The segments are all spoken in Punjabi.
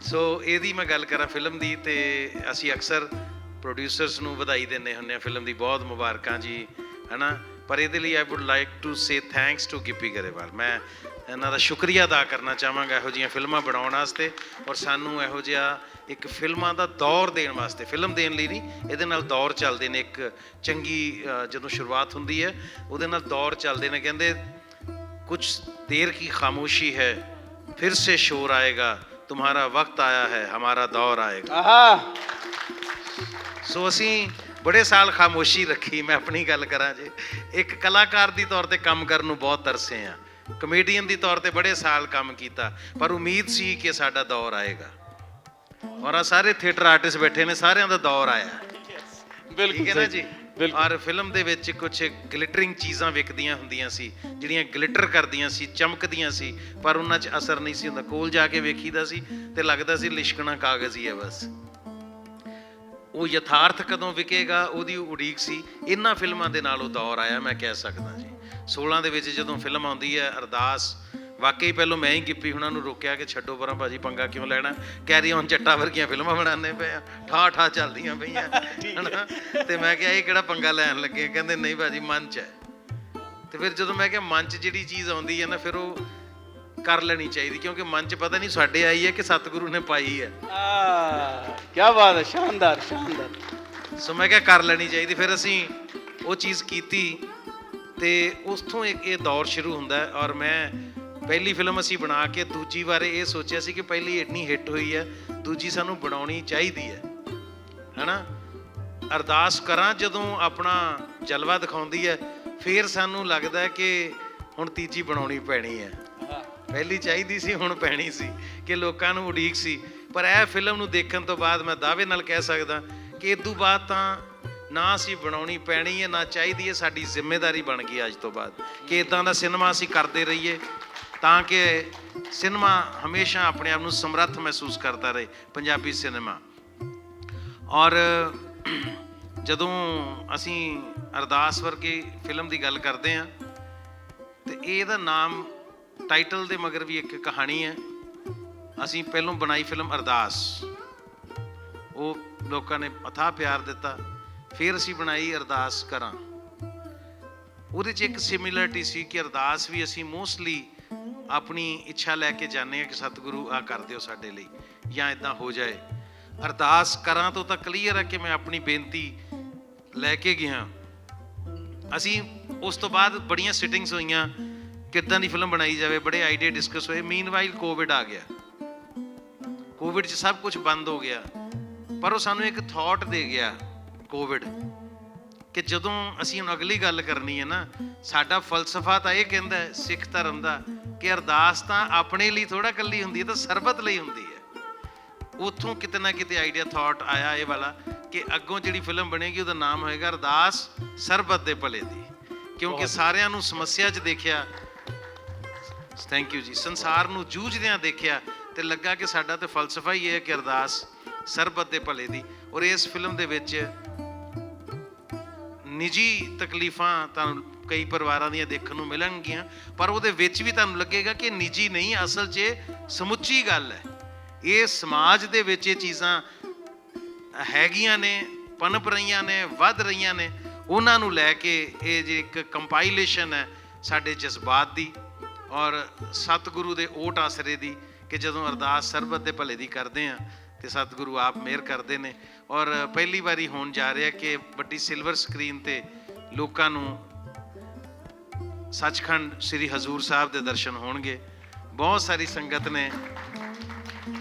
ਸੋ ਇਹਦੀ ਮੈਂ ਗੱਲ ਕਰਾਂ ਫਿਲਮ ਦੀ ਤੇ ਅਸੀਂ ਅਕਸਰ ਪ੍ਰੋਡਿਊਸਰਸ ਨੂੰ ਵਧਾਈ ਦਿੰਨੇ ਹੁੰਨੇ ਆ ਫਿਲਮ ਦੀ, ਬਹੁਤ ਮੁਬਾਰਕਾਂ ਜੀ, ਹਨਾ? ਪਰ ਇਹਦੇ ਲਈ I would like to say thanks to Gippy Grewal. ਮੈਂ ਇਹਨਾਂ ਦਾ ਸ਼ੁਕਰੀਆ ਅਦਾ ਕਰਨਾ ਚਾਹਾਂਗਾ ਇਹੋ ਜੀਆਂ ਫਿਲਮਾਂ ਬਣਾਉਣ ਵਾਸਤੇ ਔਰ ਸਾਨੂੰ ਇਹੋ ਜਿਹਾ ਇੱਕ ਫਿਲਮਾਂ ਦਾ ਦੌਰ ਦੇਣ ਵਾਸਤੇ ਫਿਲਮ ਦੇਣ ਲਈ ਨਹੀਂ, ਇਹਦੇ ਨਾਲ ਦੌਰ ਚੱਲਦੇ ਨੇ ਇੱਕ ਚੰਗੀ ਜਦੋਂ ਸ਼ੁਰੂਆਤ ਹੁੰਦੀ ਹੈ, ਉਹਦੇ ਨਾਲ ਦੌਰ ਚੱਲਦੇ ਨੇ, ਕਹਿੰਦੇ ਕੁਝ ਦੇਰ ਕੀ ਖਾਮੋਸ਼ੀ ਹੈ, ਫਿਰ ਸੇ ਸ਼ੋਰ ਆਏਗਾ ਤੁਹਾਡਾ ਵਕਤ ਆਇਆ ਹੈ ਹਮਾਰਾ ਦੌਰ ਆਏਗਾ ਆਹਾ ਸੋ ਅਸੀਂ ਬੜੇ ਸਾਲ ਖਾਮੋਸ਼ੀ ਰੱਖੀ ਮੈਂ ਆਪਣੀ ਗੱਲ ਕਰਾਂ ਜੇ ਇੱਕ ਕਲਾਕਾਰ ਦੀ ਤੌਰ ਤੇ ਕੰਮ ਕਰਨ ਨੂੰ ਬਹੁਤ ਤਰਸੇ ਆ ਕਮੇਡੀਅਨ ਦੀ ਤੌਰ ਤੇ ਬੜੇ ਸਾਲ ਕੰਮ ਕੀਤਾ ਪਰ ਉਮੀਦ ਸੀ ਕਿ ਸਾਡਾ ਦੌਰ ਆਏਗਾ ਔਰ ਆ ਸਾਰੇ ਥੀਏਟਰ ਆਰਟਿਸਟ ਬੈਠੇ ਨੇ ਸਾਰਿਆਂ ਦਾ ਦੌਰ ਆਇਆ ਬਿਲਕੁਲ ਠੀਕ ਜੀ ਔਰ ਫਿਲਮ ਦੇ ਵਿੱਚ ਕੁਝ ਗਲਿਟਰਿੰਗ ਚੀਜ਼ਾਂ ਵਿਕਦੀਆਂ ਹੁੰਦੀਆਂ ਸੀ, ਜਿਹੜੀਆਂ ਗਲਿਟਰ ਕਰਦੀਆਂ ਸੀ, ਚਮਕਦੀਆਂ ਸੀ, ਪਰ ਉਹਨਾਂ 'ਚ ਅਸਰ ਨਹੀਂ ਸੀ ਹੁੰਦਾ। ਕੋਲ ਜਾ ਕੇ ਵੇਖੀਦਾ ਸੀ ਤੇ ਲੱਗਦਾ ਸੀ ਲਿਸ਼ਕਣਾ ਕਾਗਜ਼ ਹੀ ਹੈ ਬਸ। ਉਹ ਯਥਾਰਥ ਕਦੋਂ ਵਿਕੇਗਾ, ਉਹਦੀ ਉਡੀਕ ਸੀ। ਇਹਨਾਂ ਫਿਲਮਾਂ ਦੇ ਨਾਲ ਉਹ ਦੌਰ ਆਇਆ, ਮੈਂ ਕਹਿ ਸਕਦਾ ਜੀ। 16 ਦੇ ਵਿੱਚ ਜਦੋਂ ਫਿਲਮ ਆਉਂਦੀ ਹੈ, ਅਰਦਾਸ ਵਾਕਈ ਪਹਿਲਾਂ ਮੈਂ ਹੀ ਗਿੱਪੀ ਹੁਣਾਂ ਨੂੰ ਰੋਕਿਆ ਕਿ ਛੱਡੋ ਪਰਾਂ ਭਾਜੀ ਪੰਗਾ ਕਿਉਂ ਲੈਣਾ? ਕੈਰੀ ਔਨ ਜੱਟਾ ਵਰਗੀਆਂ ਫਿਲਮਾਂ ਬਣਾਉਂਦੇ ਪਏ ਆ। ਠਾ ਠਾ ਚੱਲਦੀਆਂ ਪਈਆਂ ਹਨਾ? ਤੇ ਮੈਂ ਕਿਹਾ ਇਹ ਕਿਹੜਾ ਪੰਗਾ ਲੈਣ ਲੱਗੇ? ਕਹਿੰਦੇ ਨਹੀਂ ਭਾਜੀ ਮਨ ਚ ਹੈ। ਤੇ ਫਿਰ ਜਦੋਂ ਮੈਂ ਕਿਹਾ ਮਨ ਚ ਜਿਹੜੀ ਚੀਜ਼ ਆਉਂਦੀ ਹੈ ਨਾ ਫਿਰ ਉਹ ਕਰ ਲੈਣੀ ਚਾਹੀਦੀ ਕਿਉਂਕਿ ਮਨ ਚ ਪਤਾ ਨਹੀਂ ਸਾਡੇ ਆਈ ਹੈ ਕਿ ਸਤਿਗੁਰੂ ਨੇ ਪਾਈ ਹੈ। ਆ ਕੀ ਬਾਤ ਹੈ ਸ਼ਾਨਦਾਰ ਸ਼ਾਨਦਾਰ। ਸੋ ਮੈਂ ਕਿਹਾ ਕਰ ਲੈਣੀ ਚਾਹੀਦੀ। ਫਿਰ ਅਸੀਂ ਉਹ ਚੀਜ਼ ਕੀਤੀ ਤੇ ਉਸ ਤੋਂ ਇੱਕ ਇਹ ਦੌਰ ਸ਼ੁਰੂ ਹੁੰਦਾ ਔਰ ਮੈਂ ਪਹਿਲੀ ਫਿਲਮ ਅਸੀਂ ਬਣਾ ਕੇ ਦੂਜੀ ਵਾਰ ਇਹ ਸੋਚਿਆ ਸੀ ਕਿ ਪਹਿਲੀ ਇੰਨੀ ਹਿੱਟ ਹੋਈ ਹੈ ਦੂਜੀ ਸਾਨੂੰ ਬਣਾਉਣੀ ਚਾਹੀਦੀ ਹੈ ਹਨਾ? ਅਰਦਾਸ ਕਰਾਂ ਜਦੋਂ ਆਪਣਾ ਜਲਵਾ ਦਿਖਾਉਂਦੀ ਹੈ ਫਿਰ ਸਾਨੂੰ ਲੱਗਦਾ ਕਿ ਹੁਣ ਤੀਜੀ ਬਣਾਉਣੀ ਪੈਣੀ ਹੈ। ਪਹਿਲੀ ਚਾਹੀਦੀ ਸੀ ਹੁਣ ਪੈਣੀ ਸੀ ਕਿ ਲੋਕਾਂ ਨੂੰ ਉਡੀਕ ਸੀ। ਪਰ ਇਹ ਫਿਲਮ ਨੂੰ ਦੇਖਣ ਤੋਂ ਬਾਅਦ ਮੈਂ ਦਾਅਵੇ ਨਾਲ ਕਹਿ ਸਕਦਾ ਕਿ ਇਸ ਤੋਂ ਬਾਅਦ ਤਾਂ ਨਾ ਅਸੀਂ ਬਣਾਉਣੀ ਪੈਣੀ ਹੈ ਨਾ ਚਾਹੀਦੀ ਹੈ ਸਾਡੀ ਜ਼ਿੰਮੇਵਾਰੀ ਬਣ ਗਈ ਅੱਜ ਤੋਂ ਬਾਅਦ। ਕਿ ਇਦਾਂ ਦਾ ਸਿਨੇਮਾ ਅਸੀਂ ਕਰਦੇ ਰਹੀਏ ਤਾਂ ਕਿ ਸਿਨੇਮਾ ਹਮੇਸ਼ਾ ਆਪਣੇ ਆਪ ਨੂੰ ਸਮਰੱਥ ਮਹਿਸੂਸ ਕਰਦਾ ਰਹੇ, ਪੰਜਾਬੀ ਸਿਨੇਮਾ। ਔਰ ਜਦੋਂ ਅਸੀਂ ਅਰਦਾਸ ਵਰਗੀ ਫਿਲਮ ਦੀ ਗੱਲ ਕਰਦੇ ਹਾਂ, ਤੇ ਇਹਦਾ ਨਾਮ ਟਾਈਟਲ ਦੇ ਮਗਰ ਵੀ ਇੱਕ ਕਹਾਣੀ ਹੈ। ਅਸੀਂ ਪਹਿਲੋਂ ਬਣਾਈ ਫਿਲਮ ਅਰਦਾਸ। ਉਹ ਲੋਕਾਂ ਨੇ ਅਥਾਹ ਪਿਆਰ ਦਿੱਤਾ, ਫਿਰ ਅਸੀਂ ਬਣਾਈ ਅਰਦਾਸ ਕਰਾਂ। ਉਹਦੇ 'ਚ ਇੱਕ ਸਿਮਿਲਰਿਟੀ ਸੀ ਕਿ ਅਰਦਾਸ ਵੀ ਅਸੀਂ ਮੋਸਟਲੀ ਆਪਣੀ ਇੱਛਾ ਲੈ ਕੇ ਜਾਂਦੇ ਹਾਂ ਕਿ ਸਤਿਗੁਰੂ ਆ ਕਰ ਦਿਓ ਸਾਡੇ ਲਈ ਜਾਂ ਇਦਾਂ ਹੋ ਜਾਏ। ਅਰਦਾਸ ਕਰਾਂ ਤੋਂ ਤਾਂ ਕਲੀਅਰ ਹੈ ਕਿ ਮੈਂ ਆਪਣੀ ਬੇਨਤੀ ਲੈ ਕੇ ਗਿਆ। ਅਸੀਂ ਉਸ ਤੋਂ ਬਾਅਦ ਬੜੀਆਂ ਸਿਟਿੰਗਸ ਹੋਈਆਂ, ਕਿੱਦਾਂ ਦੀ ਫਿਲਮ ਬਣਾਈ ਜਾਵੇ, ਬੜੇ ਆਈਡੀਆ ਡਿਸਕਸ ਹੋਏ। ਮੀਨਵਾਈਲ ਕੋਵਿਡ ਆ ਗਿਆ। ਕੋਵਿਡ 'ਚ ਸਭ ਕੁਝ ਬੰਦ ਹੋ ਗਿਆ। ਪਰ ਉਹ ਸਾਨੂੰ ਇੱਕ ਥਾਟ ਦੇ ਗਿਆ ਕੋਵਿਡ ਕਿ ਜਦੋਂ ਅਸੀਂ ਹੁਣ ਅਗਲੀ ਗੱਲ ਕਰਨੀ ਹੈ ਨਾ, ਸਾਡਾ ਫਲਸਫਾ ਤਾਂ ਇਹ ਕਹਿੰਦਾ ਸਿੱਖ ਧਰਮ ਦਾ ਕਿ ਅਰਦਾਸ ਤਾਂ ਆਪਣੇ ਲਈ ਥੋੜਾ ਕੱਲੀ ਹੁੰਦੀ ਹੈ ਤਾਂ ਸਰਬਤ ਲਈ ਹੁੰਦੀ ਹੈ। ਉੱਥੋਂ ਕਿਤੇ ਨਾ ਕਿਤੇ ਆਈਡੀਆ ਥਾਟ ਆਇਆ ਇਹ ਵਾਲਾ ਕਿ ਅੱਗੋਂ ਜਿਹੜੀ ਫਿਲਮ ਬਣੇਗੀ ਉਹਦਾ ਨਾਮ ਹੋਏਗਾ ਅਰਦਾਸ ਸਰਬਤ ਦੇ ਭਲੇ ਦੀ। ਕਿਉਂਕਿ ਸਾਰਿਆਂ ਨੂੰ ਸਮੱਸਿਆ 'ਚ ਦੇਖਿਆ ਥੈਂਕ ਯੂ ਜੀ ਸੰਸਾਰ ਨੂੰ ਜੂਝਦਿਆਂ ਦੇਖਿਆ ਤੇ ਲੱਗਾ ਕਿ ਸਾਡਾ ਤੇ ਫਲਸਫਾ ਹੀ ਇਹ ਹੈ ਕਿ ਅਰਦਾਸ ਸਰਬਤ ਦੇ ਭਲੇ ਦੀ। ਔਰ ਇਸ ਫਿਲਮ ਦੇ ਵਿੱਚ ਨਿੱਜੀ ਤਕਲੀਫਾਂ ਤੁਹਾਨੂੰ ਕਈ ਪਰਿਵਾਰਾਂ ਦੀਆਂ ਦੇਖਣ ਨੂੰ ਮਿਲਣਗੀਆਂ, ਪਰ ਉਹਦੇ ਵਿੱਚ ਵੀ ਤੁਹਾਨੂੰ ਲੱਗੇਗਾ ਕਿ ਨਿੱਜੀ ਨਹੀਂ, ਅਸਲ 'ਚ ਇਹ ਸਮੁੱਚੀ ਗੱਲ ਹੈ। ਇਹ ਸਮਾਜ ਦੇ ਵਿੱਚ ਇਹ ਚੀਜ਼ਾਂ ਹੈਗੀਆਂ ਨੇ, ਪਨਪ ਰਹੀਆਂ ਨੇ, ਵੱਧ ਰਹੀਆਂ ਨੇ, ਉਹਨਾਂ ਨੂੰ ਲੈ ਕੇ ਇਹ ਜੇ ਇੱਕ ਕੰਪਾਈਲੇਸ਼ਨ ਹੈ ਸਾਡੇ ਜਜ਼ਬਾਤ ਦੀ ਔਰ ਸਤਿਗੁਰੂ ਦੇ ਓਟ ਆਸਰੇ ਦੀ ਕਿ ਜਦੋਂ ਅਰਦਾਸ ਸਰਬਤ ਦੇ ਭਲੇ ਦੀ ਕਰਦੇ ਆ ਤੇ ਸਤਿਗੁਰੂ ਆਪ ਮਿਹਰ ਕਰਦੇ ਨੇ। ਔਰ ਪਹਿਲੀ ਵਾਰੀ ਹੋਣ ਜਾ ਰਿਹਾ ਕਿ ਵੱਡੀ ਸਿਲਵਰ ਸਕਰੀਨ ਤੇ ਲੋਕਾਂ ਨੂੰ ਸੱਚਖੰਡ ਸ੍ਰੀ ਹਜ਼ੂਰ ਸਾਹਿਬ ਦੇ ਦਰਸ਼ਨ ਹੋਣਗੇ। ਬਹੁਤ ਸਾਰੀ ਸੰਗਤ ਨੇ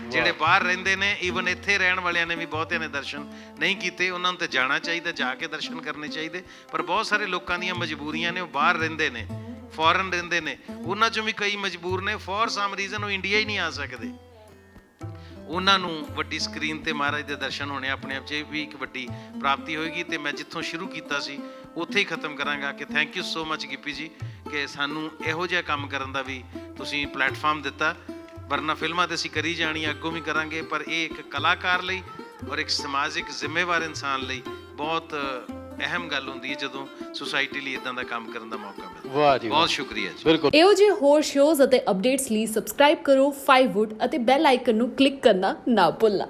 ਜਿਹੜੇ ਬਾਹਰ ਰਹਿੰਦੇ ਨੇ ਈਵਨ ਇੱਥੇ ਰਹਿਣ ਵਾਲਿਆਂ ਨੇ ਵੀ ਬਹੁਤਿਆਂ ਨੇ ਦਰਸ਼ਨ ਨਹੀਂ ਕੀਤੇ। ਉਹਨਾਂ ਨੂੰ ਤੇ ਜਾਣਾ ਚਾਹੀਦਾ ਜਾ ਕੇ ਦਰਸ਼ਨ ਕਰਨੇ ਚਾਹੀਦੇ। ਪਰ ਬਹੁਤ ਸਾਰੇ ਲੋਕਾਂ ਦੀਆਂ ਮਜਬੂਰੀਆਂ ਨੇ ਉਹ ਬਾਹਰ ਰਹਿੰਦੇ ਨੇ ਫੋਰਨ ਰਹਿੰਦੇ ਨੇ। ਉਹਨਾਂ ਚੋਂ ਵੀ ਕਈ ਮਜਬੂਰ ਨੇ। ਫੋਰ ਸਮ ਰੀਜ਼ਨ ਉਹ ਇੰਡੀਆ ਹੀ ਨਹੀਂ ਆ ਸਕਦੇ। ਉਹਨਾਂ ਨੂੰ ਵੱਡੀ ਸਕਰੀਨ ਤੇ ਮਹਾਰਾਜ ਦੇ ਦਰਸ਼ਨ ਹੋਣੇ ਆਪਣੇ ਆਪ 'ਚ ਵੀ ਇੱਕ ਵੱਡੀ ਪ੍ਰਾਪਤੀ ਹੋਏਗੀ ਤੇ ਮੈਂ ਜਿੱਥੋਂ ਸ਼ੁਰੂ ਕੀਤਾ ਸੀ ਉੱਥੇ ਹੀ ਖਤਮ ਕਰਾਂਗਾ। ਕਿ thank you so much Gippy ji. ਕਿ ਸਾਨੂੰ ਇਹੋ ਜਿਹਾ ਕੰਮ ਕਰਨ ਦਾ ਵੀ ਤੁਸੀਂ ਪਲੇਟਫਾਰਮ ਦਿੱਤਾ। ਵਰਨਾ ਫਿਲਮਾਂ ਤੇ ਅਸੀਂ ਕਰੀ ਜਾਣੀ ਅੱਗੋਂ ਵੀ ਕਰਾਂਗੇ ਪਰ ਇਹ ਇੱਕ ਕਲਾਕਾਰ ਲਈ ਔਰ ਇੱਕ ਸਮਾਜਿਕ ਜ਼ਿੰਮੇਵਾਰ ਇਨਸਾਨ ਲਈ ਬਹੁਤ ਅਹਿਮ ਗੱਲ ਹੁੰਦੀ ਹੈ ਜਦੋਂ ਸੁਸਾਇਟੀ ਲਈ ਇਦਾਂ ਦਾ ਕੰਮ ਕਰਨ ਦਾ ਮੌਕਾ ਮਿਲਦਾ। ਵਾਹ ਜੀ। ਬਹੁਤ ਸ਼ੁਕਰੀਆ ਜੀ। ਬਿਲਕੁਲ। ਇਹੋ ਜਿਹੇ ਹੋਰ ਸ਼ੋਜ਼ ਅਤੇ ਅਪਡੇਟਸ ਲਈ ਸਬਸਕ੍ਰਾਈਬ ਕਰੋ 5wood ਅਤੇ ਬੈਲ ਆਈਕਨ ਨੂੰ ਕਲਿੱਕ ਕਰਨਾ ਨਾ ਭੁੱਲਣਾ।